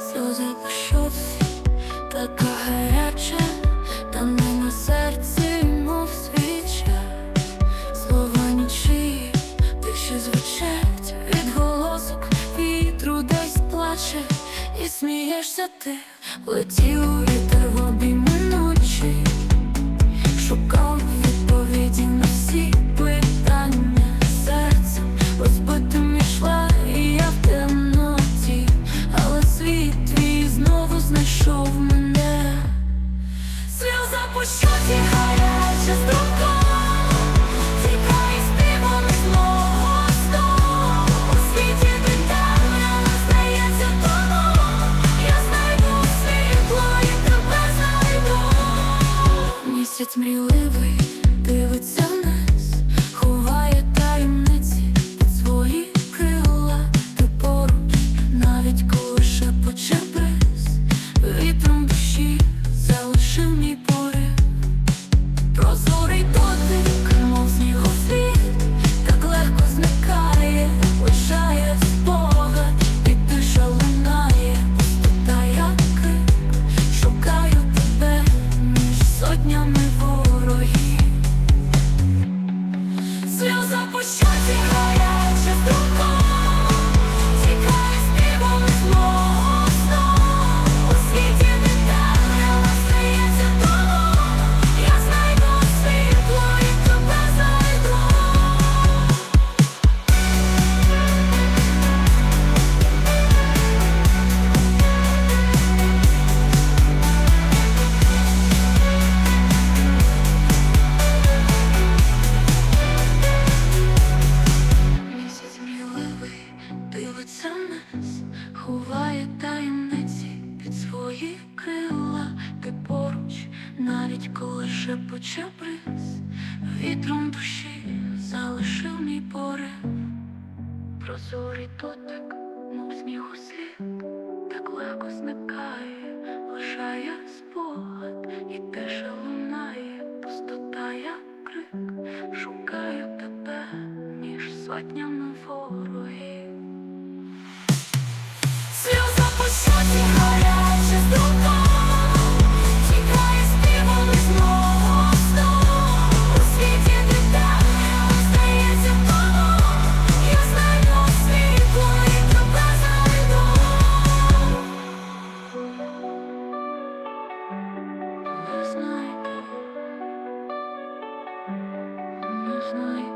сльози по щоці, така гаряча, та не на серці, мов свіча, слова нічиї, тиші звучать, відголосок вітру десь плаче, і смієшся ти, летів вітер в обійми по щоці гаряча струка Тікає співом з мого сну У світі питання здається Я знайду світло і тебе знайду. Місяць мрійливий дивиться вниз Ховає таємниці свої крила. Ти навіть коли шепоче бриз Вітром душі між свої крила, ти поруч, навіть коли шепоче бриз, вітром душі залишив мій порив, прозорий дотик, мов снігу слід, так легко зникає, лишає спогад, і тиша лунає, пустота як крик, шукаю тебе між сотнями ворогів. Не знайду Не знайду